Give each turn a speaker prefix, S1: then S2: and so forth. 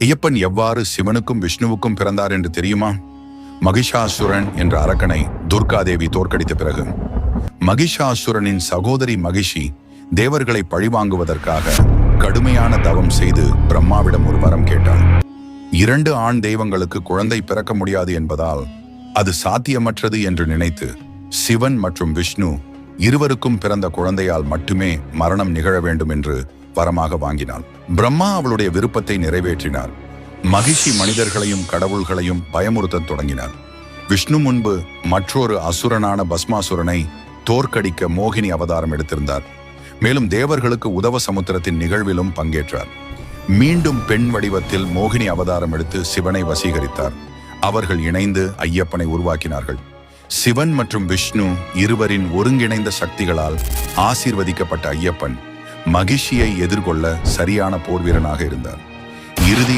S1: ஐயப்பன் எவ்வாறு சிவனுக்கும் விஷ்ணுவுக்கும் பிறந்தார் என்று தெரியுமா? மகிஷாசுரன் என்ற அரக்கனை துர்காதேவி தோற்கடித்த பிறகு. மகிஷாசுரனின் சகோதரி மகிஷி தேவர்களை பழிவாங்குவதற்காக கடுமையான தவம் செய்து பிரம்மாவிடம் ஒரு வரம் கேட்டாள். இரண்டு ஆண் தெய்வங்களுக்கு குழந்தை பிறக்க முடியாது என்பதால் அது சாத்தியமற்றது என்று நினைத்து சிவன் மற்றும் விஷ்ணு இருவருக்கும் பிறந்த குழந்தையால் மட்டுமே மரணம் நிகழ வேண்டும் என்று வரமாக வாங்கினாள் பிரம்மா அவளுடைய விருப்பத்தை நிறைவேற்றினார். மகிஷி மனிதர்களையும் கடவுள்களையும் பயமுறுத்தத் தொடங்கினார். விஷ்ணு முன்பு மற்றொரு அசுரனான பஸ்மாசுரனை தோற்கடிக்க மோகினி அவதாரம் எடுத்திருந்தார். மேலும் தேவர்களுக்கு உதவ சமுத்திரத்தின் நிகழ்விலும் பங்கேற்றார். மீண்டும் பெண் வடிவத்தில் மோகினி அவதாரம் எடுத்து சிவனை வசீகரித்தார். அவர்கள் இணைந்து ஐயப்பனை உருவாக்கினார்கள். சிவன் மற்றும் விஷ்ணு இருவரின் ஒருங்கிணைந்த சக்திகளால் ஆசீர்வதிக்கப்பட்ட ஐயப்பன். மகிழ்ச்சியை எதிர்கொள்ள சரியான போர் வீரனாக இருந்தார். இறுதியில்